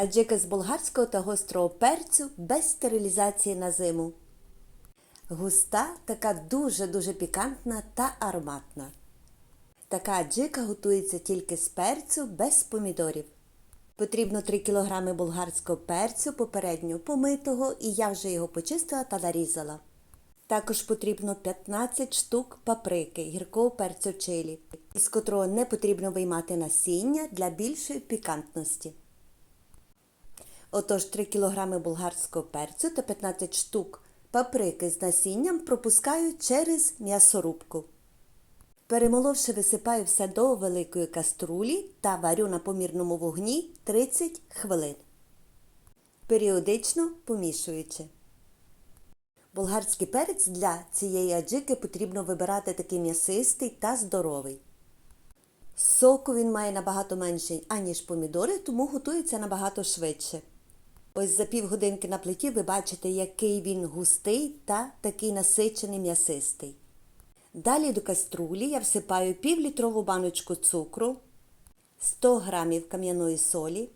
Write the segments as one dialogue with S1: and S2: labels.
S1: аджика з болгарського та гострого перцю без стерилізації на зиму. Густа, така дуже-дуже пікантна та ароматна. Така аджика готується тільки з перцю без помідорів. Потрібно 3 кг болгарського перцю попередньо помитого, і я вже його почистила та нарізала. Також потрібно 15 штук паприки гіркого перцю чилі, із котрого не потрібно виймати насіння для більшої пікантності. Отож 3 кг болгарського перцю та 15 штук паприки з насінням пропускаю через м'ясорубку. Перемоловши, висипаю все до великої каструлі та варю на помірному вогні 30 хвилин, періодично помішуючи. Болгарський перець для цієї аджики потрібно вибирати такий м'ясистий та здоровий. Соку він має набагато менший, аніж помідори, тому готується набагато швидше. Ось за півгодинки на плиті ви бачите, який він густий та такий насичений м'ясистий. Далі до каструлі я всипаю півлітрову баночку цукру, 100 г кам'яної солі,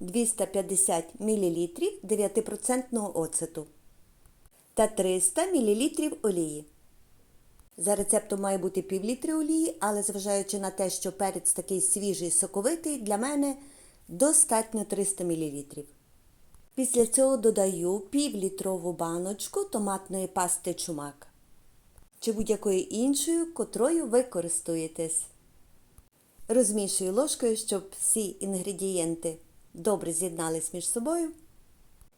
S1: 250 мл 9% оцету та 300 мл олії. За рецептом має бути пів літри олії, але зважаючи на те, що перець такий свіжий соковитий, для мене достатньо 300 мл. Після цього додаю півлітрову баночку томатної пасти чумак чи будь-якою іншою, котрою ви користуєтесь. Розмішую ложкою, щоб всі інгредієнти добре з'єднались між собою.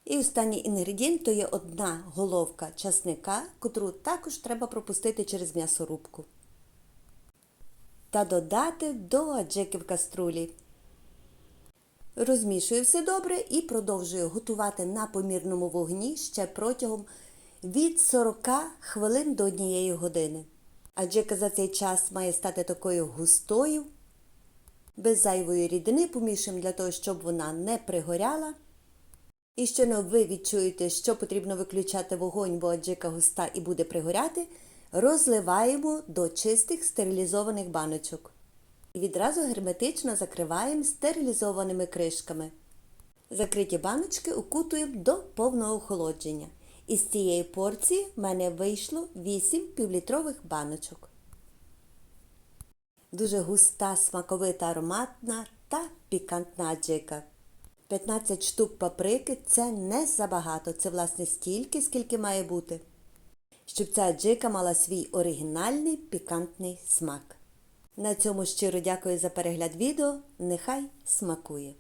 S1: І останній інгредієнт то є одна головка часника, котру також треба пропустити через м'ясорубку. Та додати до аджики в каструлі. Розмішую все добре і продовжую готувати на помірному вогні ще протягом від 40 хвилин до однієї години. Аджика за цей час має стати такою густою, без зайвої рідини помішуємо для того, щоб вона не пригоряла. І щойно ви відчуєте, що потрібно виключати вогонь, бо аджика густа і буде пригоряти, розливаємо до чистих стерилізованих баночок. Відразу герметично закриваємо стерилізованими кришками. Закриті баночки укутуємо до повного охолодження. Із цієї порції в мене вийшло 8 півлітрових баночок. Дуже густа, смаковита, ароматна та пікантна аджика. 15 штук паприки це не забагато, це власне стільки, скільки має бути. Щоб ця аджика мала свій оригінальний пікантний смак. На цьому щиро дякую за перегляд відео. Нехай смакує!